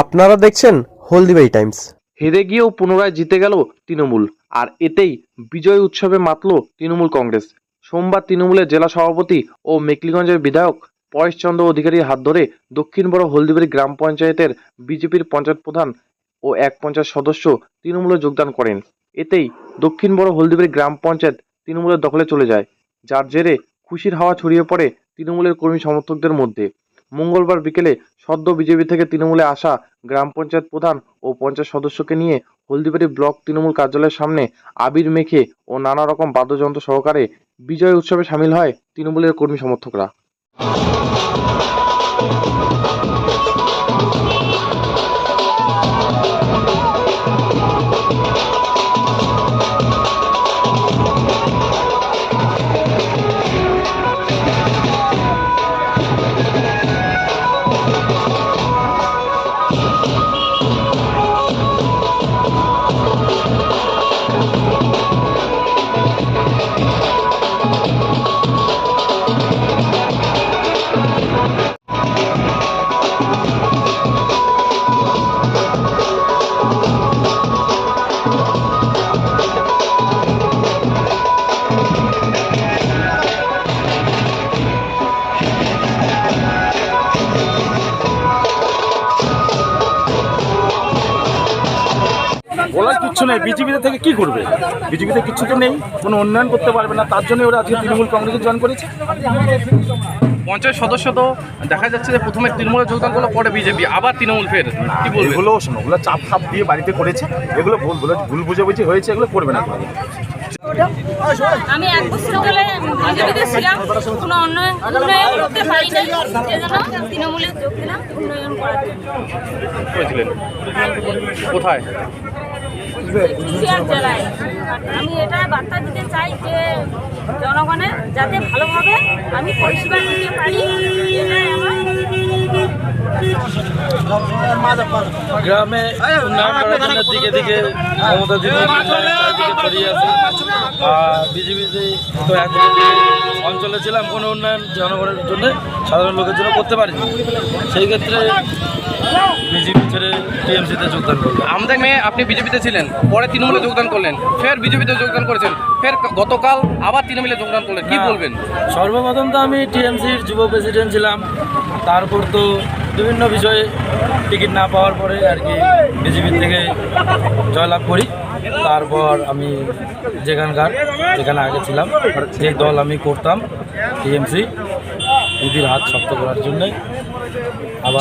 আপনারা দেখছেন হলদিবাই টাইমস। হেরে গিয়েও পুনরায় জিতে গেল তৃণমূল, আর এতেই বিজয় উৎসবে মাতল তৃণমূল কংগ্রেস। সোমবার তৃণমূলের জেলা সভাপতি ও মেকলিগঞ্জের বিধায়ক পরেশচন্দ্র অধিকারীর হাত ধরে দক্ষিণ বড় হলদিবাড়ি গ্রাম পঞ্চায়েতের বিজেপির পঞ্চায়েত প্রধান ও এক পঞ্চায়েত সদস্য তৃণমূলে যোগদান করেন। এতেই দক্ষিণ বড় হলদিবাড়ি গ্রাম পঞ্চায়েত তৃণমূলের দখলে চলে যায়। যার জেরে খুশির হাওয়া ছড়িয়ে পড়ে তৃণমূলের কর্মী সমর্থকদের মধ্যে। মঙ্গলবার বিকেলে সদ্য বিজেপি থেকে তৃণমূলে আসা গ্রাম পঞ্চায়েত প্রধান ও পঞ্চায়েত সদস্যকে নিয়ে হলদিবাড়ি ব্লক তৃণমূল কার্যালয়ের সামনে আবির মেখে ও নানা রকম বাদ্যযন্ত্র সহকারে বিজয় উৎসবে সামিল হয় তৃণমূলের কর্মী সমর্থকরা। Thank বলার কিচ্ছু নেই। বিজেপিতে থেকে কি করবে? বিজেপিতে কিচ্ছু তো নেই কোনো উন্নয়ন করতে পারবে না তার জন্য ওরা আজকে তৃণমূল কংগ্রেসে জয়েন করেছে। পঞ্চায়েত সদস্য তো দেখা যাচ্ছে যে প্রথমে তৃণমূলে যোগদান করল পরে বিজেপি আবার তৃণমূল ফের। কি এগুলো শোনো ওগুলো চাপ ফাপ দিয়ে বাড়িতে করেছে এগুলো ভুল ভুল ভুল বুঝে বুঝে হয়েছে এগুলো করবে না আমি এক বছর ধরে বিজেপিতে ছিলাম কোনো উন্নয়ন উন্নয়ন করতে পারি নাই সেজন্য তৃণমূলে যোগ দিলাম উন্নয়ন করার জন্য। কোথায়? কুষ্টিয়ার জেলায়। আমি এটা বার্তা দিতে চাই যে জনগণের যাতে ভালোভাবে আমি পরিষেবা দিতে পারি গ্রামে দিকে দিকে মমতা দিদি আছে আর বিজেপিতে তো এখন অঞ্চলে ছিলাম কোনো উন্নয়ন জনগণের জন্য সাধারণ লোকের জন্য করতে পারি সেই ক্ষেত্রে বিজেপি ছেড়ে টিএমসিতে যোগদান করলাম আমাদের মেয়ে আপনি বিজেপিতে ছিলেন পরে তৃণমূলে যোগদান করলেন ফের বিজেপিতে যোগদান করেছেন ফের গতকাল আবার তৃণমূলে যোগদান করলেন কি বলবেন? সর্বপ্রথম তো আমি টিএমসির যুব প্রেসিডেন্ট ছিলাম তারপর তো বিভিন্ন বিষয়ে টিকিট না পাওয়ার পরে আর কি বিজেপির থেকে জয়লাভ করি। তারপর আমি যেখানকার, যেখানে আগে ছিলাম, যে দল আমি করতাম, টিএমসি, দিদির হাত শক্ত করার জন্যে আবার